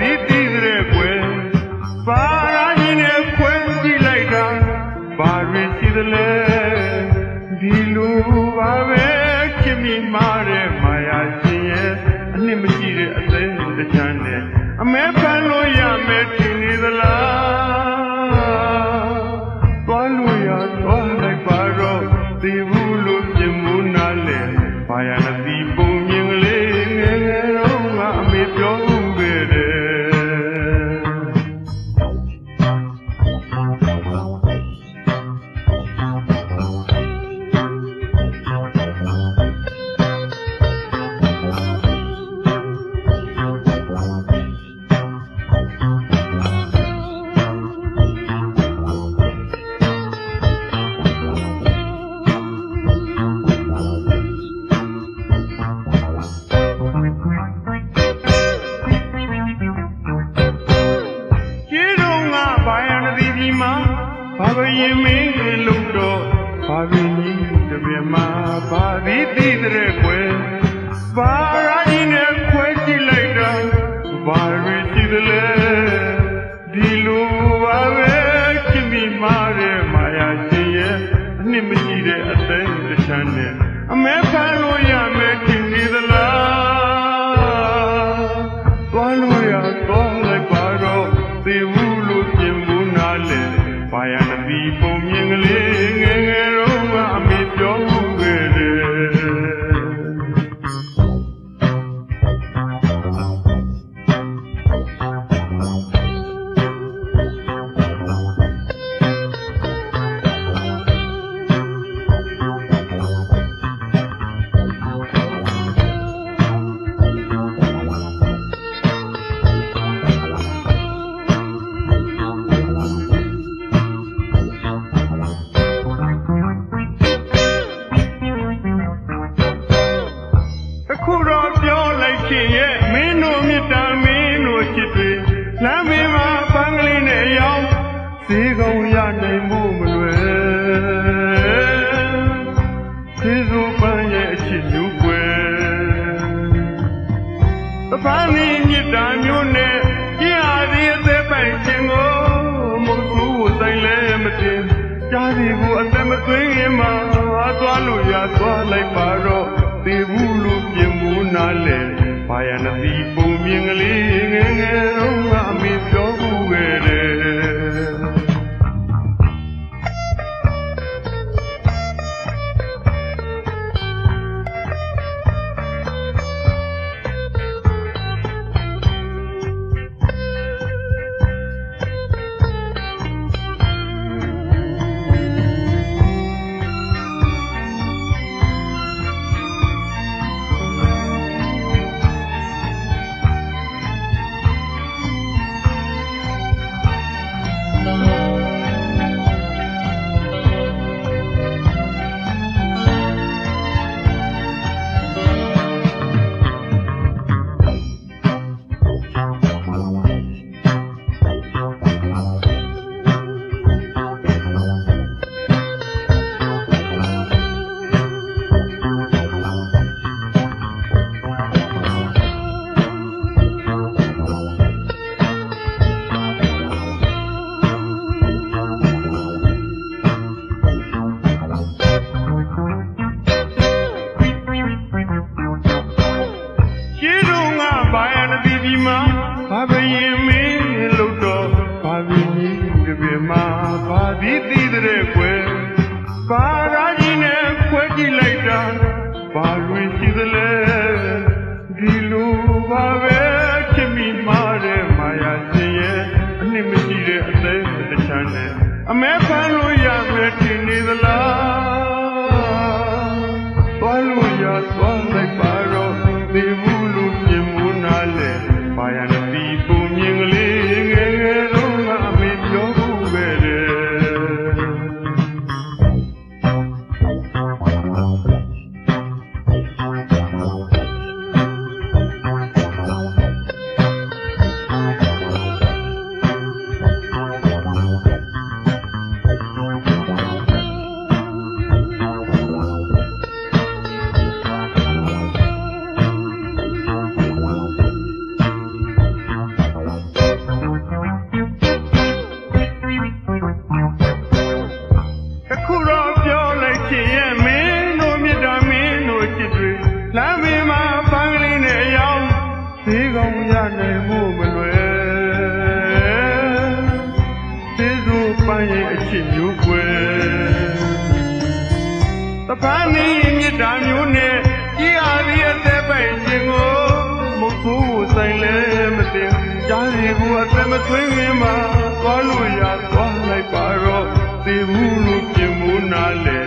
ಪ್ರೀತಿ ပြည်မှာဘာဘယင်မင်းလို့တော့ဘာဘယင်တပြမဘာဘီတိတဲ့ကွယ်ဘာရ ဆုံးရနိုင်မှုမလွယ်ခေစုပန်းရဲ့အချစ်မျိုးကွယ်တပန်းဒီမြစ်တာမျိုးနဲ့ကြည်ဟာဒီအသက်ပိုင်ခြင်းကိုမဟုတ်ဘူးတိုင်လဲမတင်ကြားဒီကိုအသက်မသွင်းခင်မှာသွားလို့ရသွားလိုက်ပါ saber. တခုတော့ပြောလိုက်ချင်ရဲ့မင်းတို့မြတ်တာမင်းတို့ချစ်တွေလမ်းမင်းမှာပန်းကလေးနဲ့ရောင်းဈေးကောင်းရနိုင်မှုမလွယ်ဈေးစုပန်းရဲ့အချစ်မျိုးွယ်တပန်းနေမြတ်တာမျိုးနဲ့ကြည်အားရအသက်ပိုင်ခြင်းကိုမဟုတ်ဘူးဆိုင်လဲမတင်ကြားရကိုအသက်မသွင်းခင်မှာသွားလို့ရသွား လိုက်